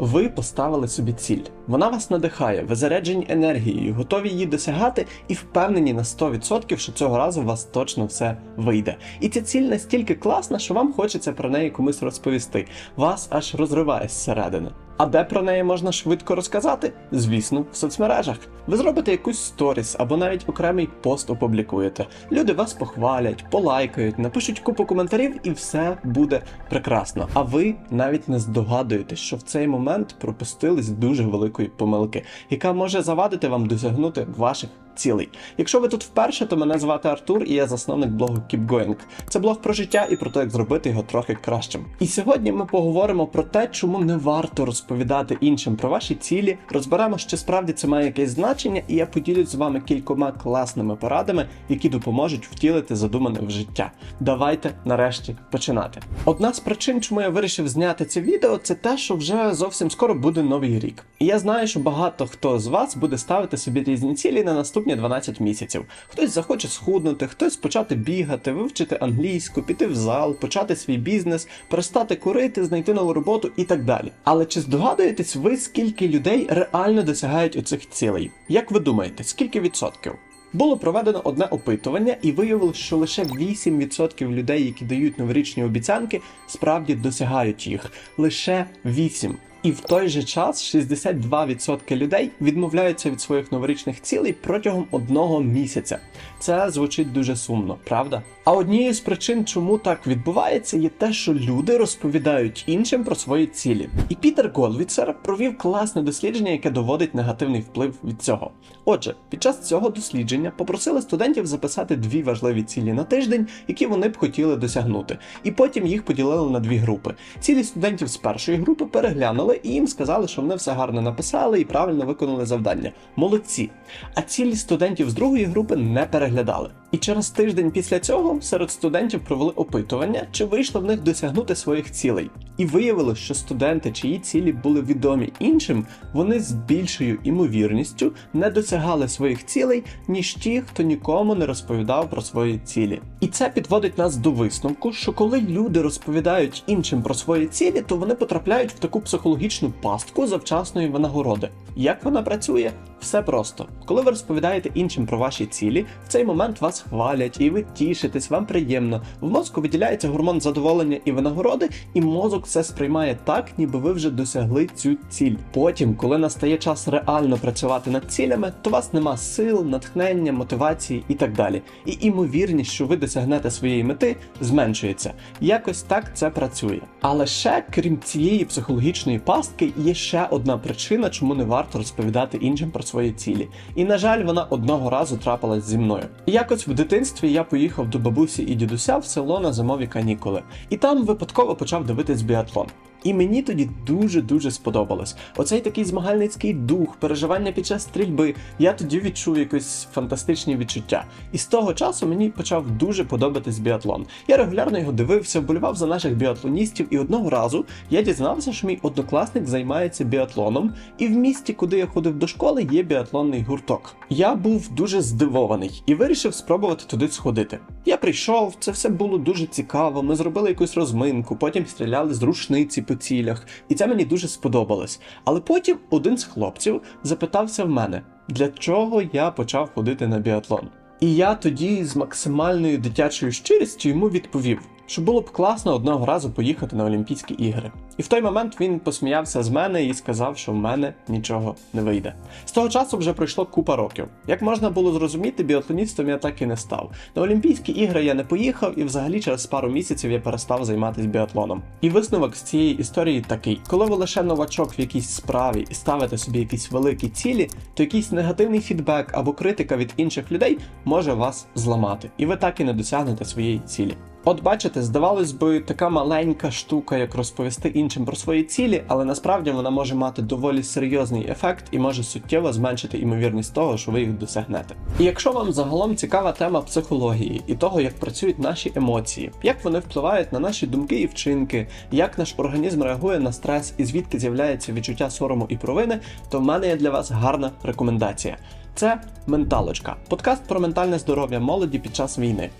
Ви поставили собі ціль. Вона вас надихає, ви заряджені енергією, готові її досягати і впевнені на 100%, що цього разу у вас точно все вийде. І ця ціль настільки класна, що вам хочеться про неї комусь розповісти. Вас аж розриває зсередини. А де про неї можна швидко розказати? Звісно, в соцмережах. Ви зробите якусь сторіс або навіть окремий пост опублікуєте. Люди вас похвалять, полайкають, напишуть купу коментарів, і все буде прекрасно. А ви навіть не здогадуєтесь, що в цей момент пропустились дуже великої помилки, яка може завадити вам досягнути ваших цілей. Якщо ви тут вперше, то мене звати Артур, і я засновник блогу Keep Going. Це блог про життя і про те, як зробити його трохи кращим. І сьогодні ми поговоримо про те, чому не варто розповідати іншим про ваші цілі, розберемо, чи справді це має якесь значення, і я поділюсь з вами кількома класними порадами, які допоможуть втілити задумане в життя. Давайте нарешті починати. Одна з причин, чому я вирішив зняти це відео, це те, що вже зовсім скоро буде новий рік. І я знаю, що багато хто з вас буде ставити собі різні цілі на наступні 12 місяців. Хтось захоче схуднути, хтось почати бігати, вивчити англійську, піти в зал, почати свій бізнес, перестати курити, знайти нову роботу і так далі. Але чи здогадуєтесь ви, скільки людей реально досягають оцих цілей? Як ви думаєте, скільки відсотків? Було проведено одне опитування, і виявилось, що лише 8% людей, які дають новорічні обіцянки, справді досягають їх. Лише 8%. І в той же час 62% людей відмовляються від своїх новорічних цілей протягом одного місяця. Це звучить дуже сумно, правда? А однією з причин, чому так відбувається, є те, що люди розповідають іншим про свої цілі. І Пітер Голвіцер провів класне дослідження, яке доводить негативний вплив від цього. Отже, під час цього дослідження попросили студентів записати дві важливі цілі на тиждень, які вони б хотіли досягнути, і потім їх поділили на дві групи. Цілі студентів з першої групи переглянули і їм сказали, що вони все гарно написали і правильно виконали завдання. Молодці. А цілі студентів з другої групи не переглядали. І через тиждень після цього серед студентів провели опитування, чи вийшло в них досягнути своїх цілей. І виявилось, що студенти, чиї цілі були відомі іншим, вони з більшою імовірністю не досягали своїх цілей, ніж ті, хто нікому не розповідав про свої цілі. І це підводить нас до висновку, що коли люди розповідають іншим про свої цілі, то вони потрапляють в таку психологічну пастку завчасної винагороди. Як вона працює? Все просто. Коли ви розповідаєте іншим про ваші цілі, в цей момент вас хвалять, і ви тішитесь, вам приємно. В мозку виділяється гормон задоволення і винагороди, і мозок все сприймає так, ніби ви вже досягли цю ціль. Потім, коли настає час реально працювати над цілями, то у вас нема сил, натхнення, мотивації і так далі. І імовірність, що ви досягнете своєї мети, зменшується. Якось так це працює. Але ще, крім цієї психологічної пастки, є ще одна причина, чому не варто розповідати іншим про свої цілі. І на жаль, вона одного разу трапилась зі мною. Якось в дитинстві я поїхав до бабусі і дідуся в село на зимові канікули, і там випадково почав дивитись біатлон. І мені тоді дуже-дуже сподобалось. Оцей такий змагальницький дух, переживання під час стрільби. Я тоді відчув якось фантастичні відчуття. І з того часу мені почав дуже подобатись біатлон. Я регулярно його дивився, вболівав за наших біатлоністів, і одного разу я дізнався, що мій однокласник займається біатлоном, і в місті, куди я ходив до школи, є біатлонний гурток. Я був дуже здивований і вирішив спробувати туди сходити. Я прийшов, це все було дуже цікаво. Ми зробили якусь розминку, потім стріляли з рушниці по цілях, і це мені дуже сподобалось. Але потім один з хлопців запитався в мене, для чого я почав ходити на біатлон. І я тоді з максимальною дитячою щирістю йому відповів, що було б класно одного разу поїхати на Олімпійські ігри. І в той момент він посміявся з мене і сказав, що в мене нічого не вийде. З того часу вже пройшло купа років. Як можна було зрозуміти, біатлоністом я так і не став. На Олімпійські ігри я не поїхав, і взагалі через пару місяців я перестав займатися біатлоном. І висновок з цієї історії такий: коли ви лише новачок в якійсь справі і ставите собі якісь великі цілі, то якийсь негативний фідбек або критика від інших людей може вас зламати, і ви так і не досягнете своєї цілі. От бачите, здавалось би, така маленька штука, як розповісти іншим про свої цілі, але насправді вона може мати доволі серйозний ефект і може суттєво зменшити імовірність того, що ви їх досягнете. І якщо вам загалом цікава тема психології і того, як працюють наші емоції, як вони впливають на наші думки і вчинки, як наш організм реагує на стрес і звідки з'являється відчуття сорому і провини, то в мене є для вас гарна рекомендація. Це менталочка, подкаст про ментальне здоров'я молоді під час війни.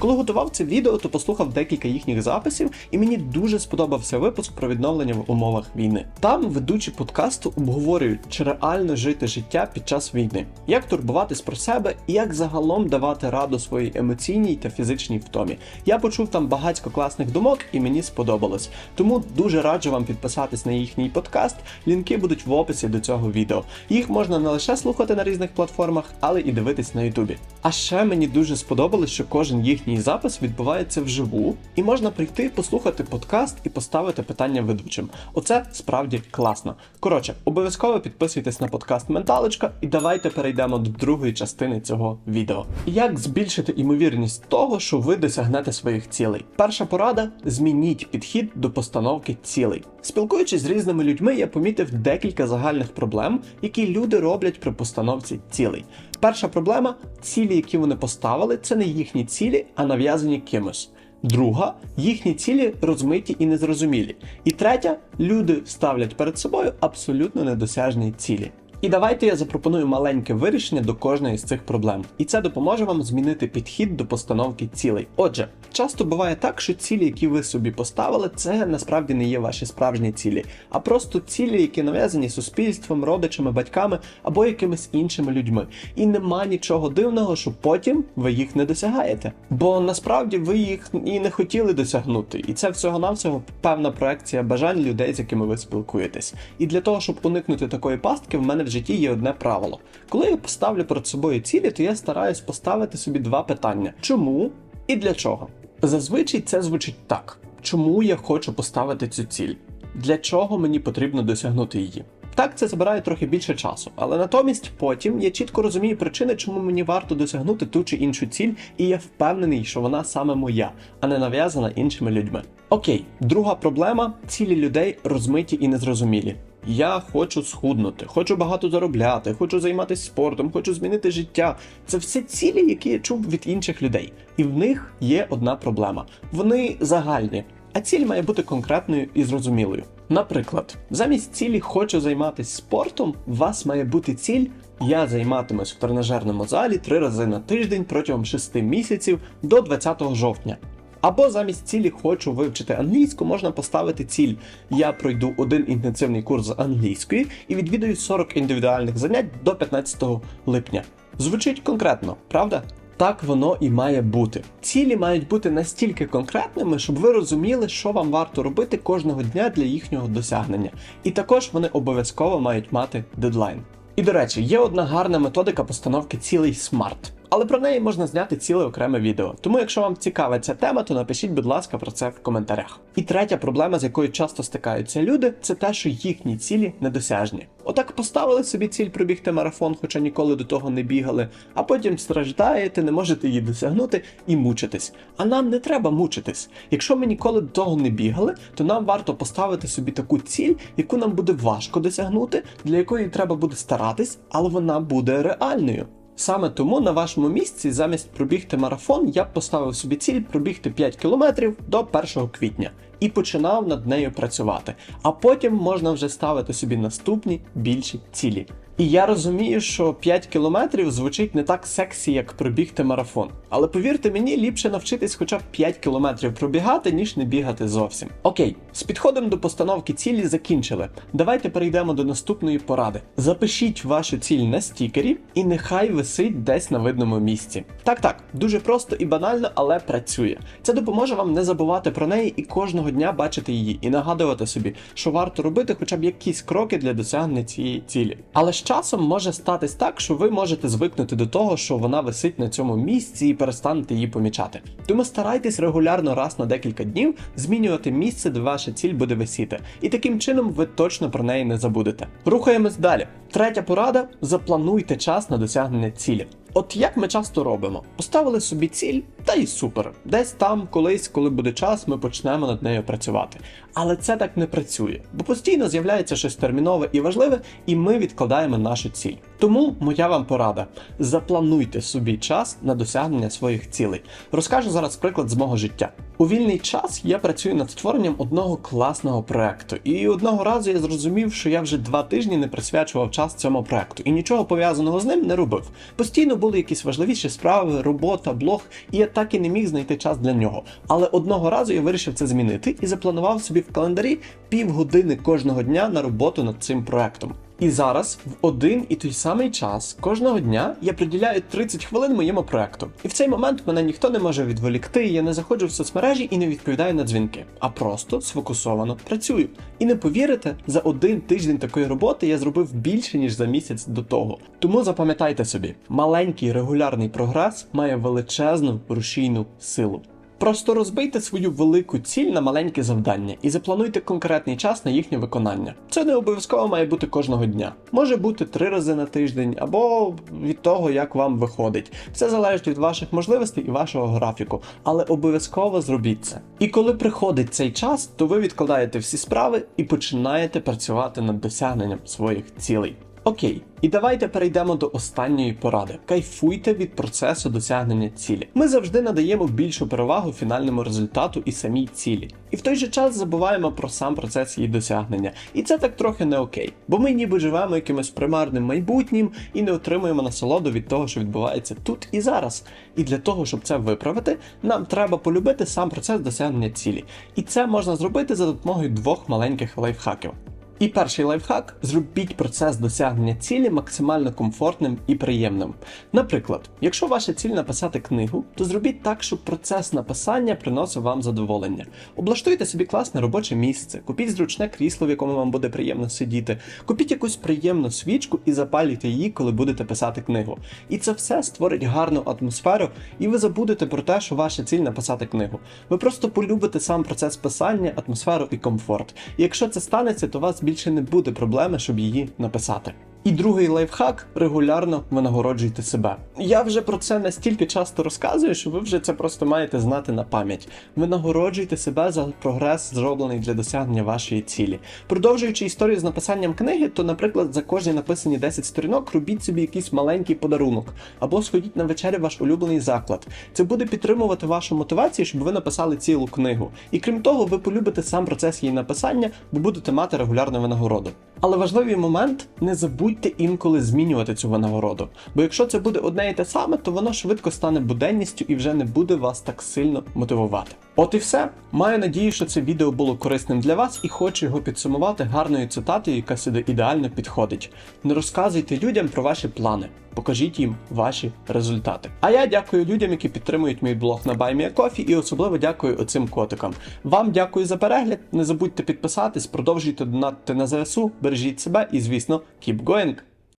Коли готував це відео, то послухав декілька їхніх записів, і мені дуже сподобався випуск про відновлення в умовах війни. Там ведучі подкасту обговорюють, чи реально жити життя під час війни, як турбуватись про себе і як загалом давати раду своїй емоційній та фізичній втомі. Я почув там багатько класних думок, і мені сподобалось. Тому дуже раджу вам підписатись на їхній подкаст. Лінки будуть в описі до цього відео. Їх можна не лише слухати на різних платформах, але і дивитись на Ютубі. А ще мені дуже сподобалось, що кожен їхній запис відбувається вживу, і можна прийти, послухати подкаст і поставити питання ведучим. Оце справді класно. Коротше, обов'язково підписуйтесь на подкаст Менталочка і давайте перейдемо до другої частини цього відео. Як збільшити імовірність того, що ви досягнете своїх цілей? Перша порада: змініть підхід до постановки цілей. Спілкуючись з різними людьми, я помітив декілька загальних проблем, які люди роблять при постановці цілей. Перша проблема цілі, які вони поставили, це не їхні цілі, а нав'язані кимось. Друга, їхні цілі розмиті і незрозумілі. І третя, люди ставлять перед собою абсолютно недосяжні цілі. І давайте я запропоную маленьке вирішення до кожної з цих проблем, і це допоможе вам змінити підхід до постановки цілей. Отже, часто буває так, що цілі, які ви собі поставили, це насправді не є ваші справжні цілі, а просто цілі, які нав'язані суспільством, родичами, батьками або якимись іншими людьми. І нема нічого дивного, що потім ви їх не досягаєте. Бо насправді ви їх і не хотіли досягнути, і це всього-навсього певна проекція бажань людей, з якими ви спілкуєтесь. І для того, щоб уникнути такої пастки, в мене в житті є одне правило. Коли я поставлю перед собою цілі, то я стараюсь поставити собі два питання: чому і для чого? Зазвичай це звучить так: чому я хочу поставити цю ціль? Для чого мені потрібно досягнути її? Так, це забирає трохи більше часу, але натомість потім я чітко розумію причини, чому мені варто досягнути ту чи іншу ціль, і я впевнений, що вона саме моя, а не нав'язана іншими людьми. Окей, друга проблема цілі людей розмиті і незрозумілі. Я хочу схуднути, хочу багато заробляти, хочу займатися спортом, хочу змінити життя. Це все цілі, які я чув від інших людей. І в них є одна проблема: вони загальні, а ціль має бути конкретною і зрозумілою. Наприклад, замість цілі хочу займатися спортом, у вас має бути ціль. Я займатимусь в тренажерному залі три рази на тиждень протягом 6 місяців до 20 жовтня. Або замість цілі хочу вивчити англійську, можна поставити ціль. Я пройду один інтенсивний курс з англійської і відвідаю 40 індивідуальних занять до 15 липня. Звучить конкретно, правда? Так воно і має бути. Цілі мають бути настільки конкретними, щоб ви розуміли, що вам варто робити кожного дня для їхнього досягнення. І також вони обов'язково мають мати дедлайн. І до речі, є одна гарна методика постановки цілей SMART. Але про неї можна зняти ціле окреме відео. Тому, якщо вам цікава ця тема, то напишіть, будь ласка, про це в коментарях. І третя проблема, з якою часто стикаються люди, це те, що їхні цілі недосяжні. Отак поставили собі ціль пробігти марафон, хоча ніколи до того не бігали, а потім страждаєте, не можете її досягнути і мучитесь. А нам не треба мучитись. Якщо ми ніколи до того не бігали, то нам варто поставити собі таку ціль, яку нам буде важко досягнути, для якої треба буде старатись, але вона буде реальною. Саме тому на вашому місці замість пробігти марафон я поставив собі ціль пробігти 5 кілометрів до 1 квітня і починав над нею працювати. А потім можна вже ставити собі наступні більші цілі. І я розумію, що 5 кілометрів звучить не так сексі, як пробігти марафон. Але повірте мені, ліпше навчитись хоча б 5 кілометрів пробігати, ніж не бігати зовсім. Окей, з підходом до постановки цілі закінчили. Давайте перейдемо до наступної поради. Запишіть вашу ціль на стікері і нехай висить десь на видному місці. Так, так, дуже просто і банально, але працює. Це допоможе вам не забувати про неї і кожного дня бачити її, і нагадувати собі, що варто робити хоча б якісь кроки для досягнення цієї цілі. Але з часом може статись так, що ви можете звикнути до того, що вона висить на цьому місці і перестанете її помічати. Тому старайтесь регулярно раз на декілька днів змінювати місце, де ваша ціль буде висіти. І таким чином ви точно про неї не забудете. Рухаємось далі. Третя порада: заплануйте час на досягнення цілі. От як ми часто робимо, поставили собі ціль, та й супер. Десь там, колись, коли буде час, ми почнемо над нею працювати. Але це так не працює, бо постійно з'являється щось термінове і важливе, і ми відкладаємо нашу ціль. Тому моя вам порада: заплануйте собі час на досягнення своїх цілей. Розкажу зараз приклад з мого життя. У вільний час я працюю над створенням одного класного проекту, і одного разу я зрозумів, що я вже два тижні не присвячував час цьому проекту і нічого пов'язаного з ним не робив. Постійно були якісь важливіші справи, робота, блог, і я так і не міг знайти час для нього. Але одного разу я вирішив це змінити і запланував собі в календарі півгодини кожного дня на роботу над цим проектом. І зараз в один і той самий час кожного дня я приділяю 30 хвилин моєму проекту. І в цей момент мене ніхто не може відволікти, я не заходжу в соцмережі і не відповідаю на дзвінки, а просто сфокусовано працюю. І не повірите, за один тиждень такої роботи я зробив більше ніж за місяць до того. Тому запам'ятайте собі, маленький регулярний прогрес має величезну рушійну силу. Просто розбийте свою велику ціль на маленькі завдання і заплануйте конкретний час на їхнє виконання. Це не обов'язково має бути кожного дня. Може бути три рази на тиждень або від того, як вам виходить. Все залежить від ваших можливостей і вашого графіку, але обов'язково зробіть це. І коли приходить цей час, то ви відкладаєте всі справи і починаєте працювати над досягненням своїх цілей. Окей, і давайте перейдемо до останньої поради. Кайфуйте від процесу досягнення цілі. Ми завжди надаємо більшу перевагу фінальному результату і самій цілі. І в той же час забуваємо про сам процес її досягнення. І це так трохи не окей. Бо ми ніби живемо якимось примарним майбутнім і не отримуємо насолоду від того, що відбувається тут і зараз. І для того, щоб це виправити, нам треба полюбити сам процес досягнення цілі. І це можна зробити за допомогою двох маленьких лайфхаків. І перший лайфхак зробіть процес досягнення цілі максимально комфортним і приємним. Наприклад, якщо ваша ціль написати книгу, то зробіть так, щоб процес написання приносив вам задоволення. Облаштуйте собі класне робоче місце, купіть зручне крісло, в якому вам буде приємно сидіти, купіть якусь приємну свічку і запалюйте її, коли будете писати книгу. І це все створить гарну атмосферу, і ви забудете про те, що ваша ціль написати книгу. Ви просто полюбите сам процес писання, атмосферу і комфорт. І якщо це станеться, то вас більше не буде проблеми, щоб її написати. І другий лайфхак регулярно винагороджуйте себе. Я вже про це настільки часто розказую, що ви вже це просто маєте знати на пам'ять. Винагороджуйте себе за прогрес, зроблений для досягнення вашої цілі. Продовжуючи історію з написанням книги, то, наприклад, за кожні написані 10 сторінок робіть собі якийсь маленький подарунок, або сходіть на вечерю ваш улюблений заклад. Це буде підтримувати вашу мотивацію, щоб ви написали цілу книгу. І крім того, ви полюбите сам процес її написання, бо будете мати регулярну винагороду. Але важливий момент не забудьте інколи змінювати цю винагороду. Бо якщо це буде одне і те саме, то воно швидко стане буденністю і вже не буде вас так сильно мотивувати. От і все. Маю надію, що це відео було корисним для вас і хочу його підсумувати гарною цитатою, яка сюди ідеально підходить. Не розказуйте людям про ваші плани. Покажіть їм ваші результати. А я дякую людям, які підтримують мій блог на BuyMeACoffee і особливо дякую оцим котикам. Вам дякую за перегляд. Не забудьте підписатись, продовжуйте донатити на ЗСУ, бережіть себе і, звісно, keep going!